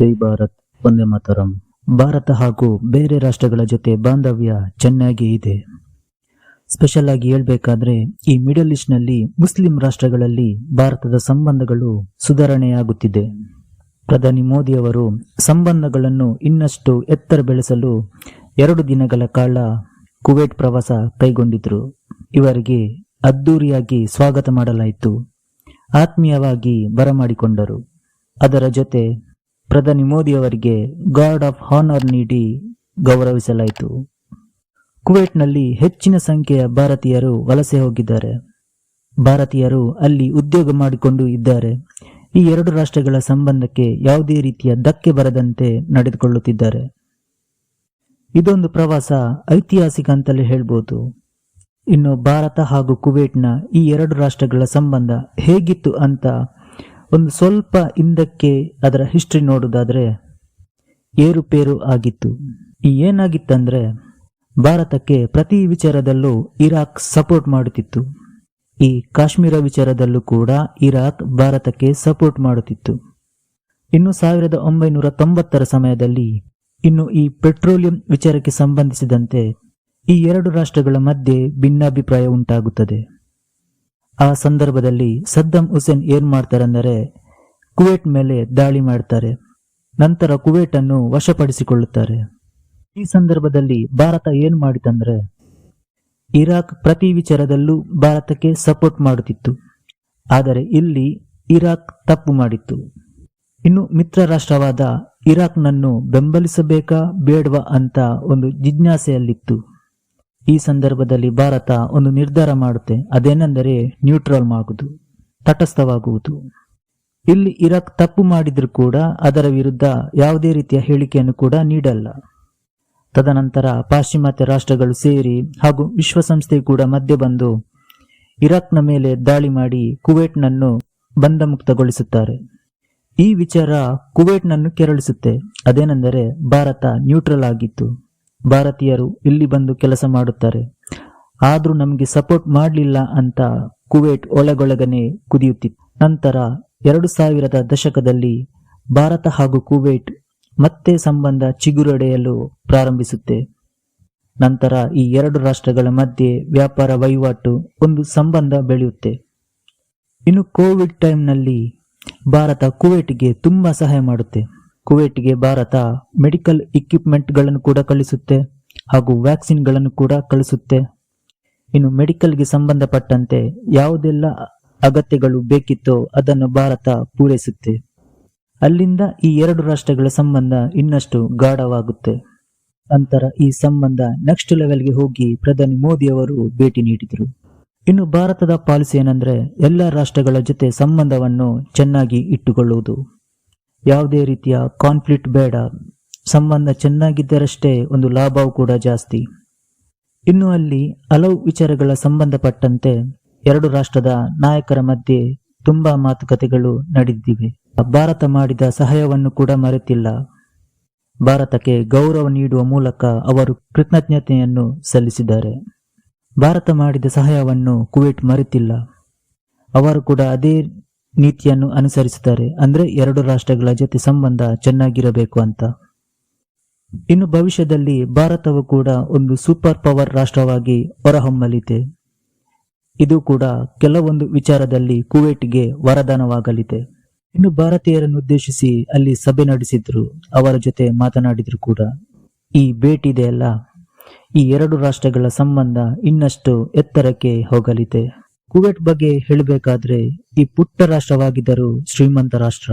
ಜೈ ಭಾರತ್ ಒಂದೇ ಮಾತರಂ. ಭಾರತ ಹಾಗೂ ಬೇರೆ ರಾಷ್ಟ್ರಗಳ ಜೊತೆ ಬಾಂಧವ್ಯ ಚೆನ್ನಾಗಿ ಇದೆ. ಸ್ಪೆಷಲ್ ಆಗಿ ಹೇಳ್ಬೇಕಾದ್ರೆ, ಈ ಮಿಡಲ್ ಈಸ್ಟ್ನಲ್ಲಿ ಮುಸ್ಲಿಂ ರಾಷ್ಟ್ರಗಳಲ್ಲಿ ಭಾರತದ ಸಂಬಂಧಗಳು ಸುಧಾರಣೆಯಾಗುತ್ತಿದೆ. ಪ್ರಧಾನಿ ಮೋದಿ ಅವರು ಸಂಬಂಧಗಳನ್ನು ಇನ್ನಷ್ಟು ಎತ್ತರ ಬೆಳೆಸಲು ಎರಡು ದಿನಗಳ ಕಾಲ ಕುವೈಟ್ ಪ್ರವಾಸ ಕೈಗೊಂಡಿದ್ರು. ಇವರಿಗೆ ಅದ್ದೂರಿಯಾಗಿ ಸ್ವಾಗತ ಮಾಡಲಾಯಿತು. ಆತ್ಮೀಯವಾಗಿ ಬರಮಾಡಿಕೊಂಡರು. ಅದರ ಜೊತೆ ಪ್ರಧಾನಿ ಮೋದಿ ಅವರಿಗೆ ಗಾರ್ಡ್ ಆಫ್ ಹಾನರ್ ನೀಡಿ ಗೌರವಿಸಲಾಯಿತು. ಕುವೈಟ್ನಲ್ಲಿ ಹೆಚ್ಚಿನ ಸಂಖ್ಯೆಯ ಭಾರತೀಯರು ವಲಸೆ ಹೋಗಿದ್ದಾರೆ. ಭಾರತೀಯರು ಅಲ್ಲಿ ಉದ್ಯೋಗ ಮಾಡಿಕೊಂಡು ಇದ್ದಾರೆ. ಈ ಎರಡು ರಾಷ್ಟ್ರಗಳ ಸಂಬಂಧಕ್ಕೆ ಯಾವುದೇ ರೀತಿಯ ಧಕ್ಕೆ ಬರದಂತೆ ನಡೆದುಕೊಳ್ಳುತ್ತಿದ್ದಾರೆ. ಇದೊಂದು ಪ್ರವಾಸ ಐತಿಹಾಸಿಕ ಅಂತಲೇ ಹೇಳ್ಬೋದು. ಇನ್ನು ಭಾರತ ಹಾಗೂ ಕುವೈಟ್ನ ಈ ಎರಡು ರಾಷ್ಟ್ರಗಳ ಸಂಬಂಧ ಹೇಗಿತ್ತು ಅಂತ ಒಂದು ಸ್ವಲ್ಪ ಹಿಂದಕ್ಕೆ ಅದರ ಹಿಸ್ಟ್ರಿ ನೋಡುವುದಾದ್ರೆ ಏರುಪೇರು ಆಗಿತ್ತು. ಈ ಏನಾಗಿತ್ತಂದ್ರೆ ಭಾರತಕ್ಕೆ ಪ್ರತಿ ವಿಚಾರದಲ್ಲೂ ಇರಾಕ್ ಸಪೋರ್ಟ್ ಮಾಡುತ್ತಿತ್ತು. ಈ ಕಾಶ್ಮೀರ ವಿಚಾರದಲ್ಲೂ ಕೂಡ ಇರಾಕ್ ಭಾರತಕ್ಕೆ ಸಪೋರ್ಟ್ ಮಾಡುತ್ತಿತ್ತು. ಇನ್ನು ಸಾವಿರದ ಒಂಬೈನೂರ ತೊಂಬತ್ತರ ಸಮಯದಲ್ಲಿ ಇನ್ನು ಈ ಪೆಟ್ರೋಲಿಯಂ ವಿಚಾರಕ್ಕೆ ಸಂಬಂಧಿಸಿದಂತೆ ಈ ಎರಡು ರಾಷ್ಟ್ರಗಳ ಮಧ್ಯೆ ಭಿನ್ನಾಭಿಪ್ರಾಯ ಉಂಟಾಗುತ್ತದೆ. ಆ ಸಂದರ್ಭದಲ್ಲಿ ಸದ್ದಾಂ ಹುಸೇನ್ ಏನ್ ಮಾಡ್ತಾರೆಂದರೆ ಕುವೈಟ್ ಮೇಲೆ ದಾಳಿ ಮಾಡ್ತಾರೆ. ನಂತರ ಕುವೈಟ್ ಅನ್ನು ವಶಪಡಿಸಿಕೊಳ್ಳುತ್ತಾರೆ. ಈ ಸಂದರ್ಭದಲ್ಲಿ ಭಾರತ ಏನ್ ಮಾಡಿತಂದ್ರೆ ಇರಾಕ್ ಪ್ರತಿ ವಿಚಾರದಲ್ಲೂ ಭಾರತಕ್ಕೆ ಸಪೋರ್ಟ್ ಮಾಡುತ್ತಿತ್ತು. ಆದರೆ ಇಲ್ಲಿ ಇರಾಕ್ ತಪ್ಪು ಮಾಡಿತ್ತು. ಇನ್ನು ಮಿತ್ರ ರಾಷ್ಟ್ರವಾದ ಇರಾಕ್ನನ್ನು ಬೆಂಬಲಿಸಬೇಕಾ ಬೇಡವಾ ಅಂತ ಒಂದು ಜಿಜ್ಞಾಸೆಯಲ್ಲಿತ್ತು. ಈ ಸಂದರ್ಭದಲ್ಲಿ ಭಾರತ ಒಂದು ನಿರ್ಧಾರ ಮಾಡುತ್ತೆ. ಅದೇನೆಂದರೆ ನ್ಯೂಟ್ರಲ್ ಆಗುವುದು ತಟಸ್ಥವಾಗುವುದು. ಇಲ್ಲಿ ಇರಾಕ್ ತಪ್ಪು ಮಾಡಿದರೂ ಕೂಡ ಅದರ ವಿರುದ್ಧ ಯಾವುದೇ ರೀತಿಯ ಹೇಳಿಕೆಯನ್ನು ಕೂಡ ನೀಡಲ್ಲ. ತದನಂತರ ಪಾಶ್ಚಿಮಾತ್ಯ ರಾಷ್ಟ್ರಗಳು ಸೇರಿ ಹಾಗೂ ವಿಶ್ವಸಂಸ್ಥೆ ಕೂಡ ಮಧ್ಯೆ ಬಂದು ಇರಾಕ್ನ ಮೇಲೆ ದಾಳಿ ಮಾಡಿ ಕುವೈಟ್ನನ್ನು ಬಂಧಮುಕ್ತಗೊಳಿಸುತ್ತಾರೆ. ಈ ವಿಚಾರ ಕುವೈಟ್ನನ್ನು ಕೆರಳಿಸುತ್ತೆ. ಅದೇನೆಂದರೆ ಭಾರತ ನ್ಯೂಟ್ರಲ್ ಆಗಿತ್ತು. ಭಾರತೀಯರು ಇಲ್ಲಿ ಬಂದು ಕೆಲಸ ಮಾಡುತ್ತಾರೆ. ಆದರೂ ನಮಗೆ ಸಪೋರ್ಟ್ ಮಾಡಲಿಲ್ಲ ಅಂತ ಕುವೈಟ್ ಒಳಗೊಳಗನೆ ಕುದಿಯುತ್ತಿತ್ತು. ನಂತರ ಎರಡು ಸಾವಿರದ ದಶಕದಲ್ಲಿ ಭಾರತ ಹಾಗೂ ಕುವೈಟ್ ಮತ್ತೆ ಸಂಬಂಧ ಚಿಗುರೊಡೆಯಲು ಪ್ರಾರಂಭಿಸುತ್ತೆ. ನಂತರ ಈ ಎರಡು ರಾಷ್ಟ್ರಗಳ ಮಧ್ಯೆ ವ್ಯಾಪಾರ ವಹಿವಾಟು ಒಂದು ಸಂಬಂಧ ಬೆಳೆಯುತ್ತೆ. ಇನ್ನು ಕೋವಿಡ್ ಟೈಮ್ನಲ್ಲಿ ಭಾರತ ಕುವೈಟ್ಗೆ ತುಂಬಾ ಸಹಾಯ ಮಾಡುತ್ತೆ. ಕುವೈಟ್ಗೆ ಭಾರತ ಮೆಡಿಕಲ್ ಇಕ್ವಿಪ್ಮೆಂಟ್ಗಳನ್ನು ಕೂಡ ಕಳಿಸುತ್ತೆ ಹಾಗೂ ವ್ಯಾಕ್ಸಿನ್ಗಳನ್ನು ಕೂಡ ಕಳಿಸುತ್ತೆ. ಇನ್ನು ಮೆಡಿಕಲ್ಗೆ ಸಂಬಂಧಪಟ್ಟಂತೆ ಯಾವುದೆಲ್ಲ ಅಗತ್ಯಗಳು ಬೇಕಿತ್ತೋ ಅದನ್ನು ಭಾರತ ಪೂರೈಸುತ್ತೆ. ಅಲ್ಲಿಂದ ಈ ಎರಡು ರಾಷ್ಟ್ರಗಳ ಸಂಬಂಧ ಇನ್ನಷ್ಟು ಗಾಢವಾಗುತ್ತೆ. ನಂತರ ಈ ಸಂಬಂಧ ನೆಕ್ಸ್ಟ್ ಲೆವೆಲ್ಗೆ ಹೋಗಿ ಪ್ರಧಾನಿ ಮೋದಿ ಅವರು ಭೇಟಿ ನೀಡಿದರು. ಇನ್ನು ಭಾರತದ ಪಾಲಿಸಿ ಏನಂದ್ರೆ ಎಲ್ಲ ರಾಷ್ಟ್ರಗಳ ಜೊತೆ ಸಂಬಂಧವನ್ನು ಚೆನ್ನಾಗಿ ಇಟ್ಟುಕೊಳ್ಳುವುದು. ಯಾವುದೇ ರೀತಿಯ ಕಾನ್ಫ್ಲಿಕ್ಟ್ ಬೇಡ. ಸಂಬಂಧ ಚೆನ್ನಾಗಿದ್ದರಷ್ಟೇ ಒಂದು ಲಾಭವೂ ಕೂಡ ಜಾಸ್ತಿ. ಇನ್ನು ಅಲ್ಲಿ ಹಲವು ವಿಚಾರಗಳ ಸಂಬಂಧಪಟ್ಟಂತೆ ಎರಡು ರಾಷ್ಟ್ರದ ನಾಯಕರ ಮಧ್ಯೆ ತುಂಬಾ ಮಾತುಕತೆಗಳು ನಡೆದಿವೆ. ಭಾರತ ಮಾಡಿದ ಸಹಾಯವನ್ನು ಕೂಡ ಮರೆತಿಲ್ಲ. ಭಾರತಕ್ಕೆ ಗೌರವ ನೀಡುವ ಮೂಲಕ ಅವರು ಕೃತಜ್ಞತೆಯನ್ನು ಸಲ್ಲಿಸಿದ್ದಾರೆ. ಭಾರತ ಮಾಡಿದ ಸಹಾಯವನ್ನು ಕುವೈಟ್ ಮರೆತಿಲ್ಲ. ಅವರು ಕೂಡ ಅದೇ ನೀತಿಯನ್ನು ಅನುಸರಿಸುತ್ತಾರೆ ಅಂದ್ರೆ ಎರಡು ರಾಷ್ಟ್ರಗಳ ಜೊತೆ ಸಂಬಂಧ ಚೆನ್ನಾಗಿರಬೇಕು ಅಂತ. ಇನ್ನು ಭವಿಷ್ಯದಲ್ಲಿ ಭಾರತವು ಕೂಡ ಒಂದು ಸೂಪರ್ ಪವರ್ ರಾಷ್ಟ್ರವಾಗಿ ಹೊರಹೊಮ್ಮಲಿದೆ. ಇದು ಕೂಡ ಕೆಲವೊಂದು ವಿಚಾರದಲ್ಲಿ ಕುವೈಟ್ಗೆ ವರದಾನವಾಗಲಿದೆ. ಇನ್ನು ಭಾರತೀಯರನ್ನು ಉದ್ದೇಶಿಸಿ ಅಲ್ಲಿ ಸಭೆ ನಡೆಸಿದ್ರು, ಅವರ ಜೊತೆ ಮಾತನಾಡಿದ್ರು ಕೂಡ. ಈ ಭೇಟಿ ಇದೆಯಲ್ಲ ಈ ಎರಡು ರಾಷ್ಟ್ರಗಳ ಸಂಬಂಧ ಇನ್ನಷ್ಟು ಎತ್ತರಕ್ಕೆ ಹೋಗಲಿದೆ. ಕುವೈಟ್ ಬಗ್ಗೆ ಹೇಳಬೇಕಾದ್ರೆ ಈ ಪುಟ್ಟ ರಾಷ್ಟ್ರವಾಗಿದ್ದರೂ ಶ್ರೀಮಂತ ರಾಷ್ಟ್ರ.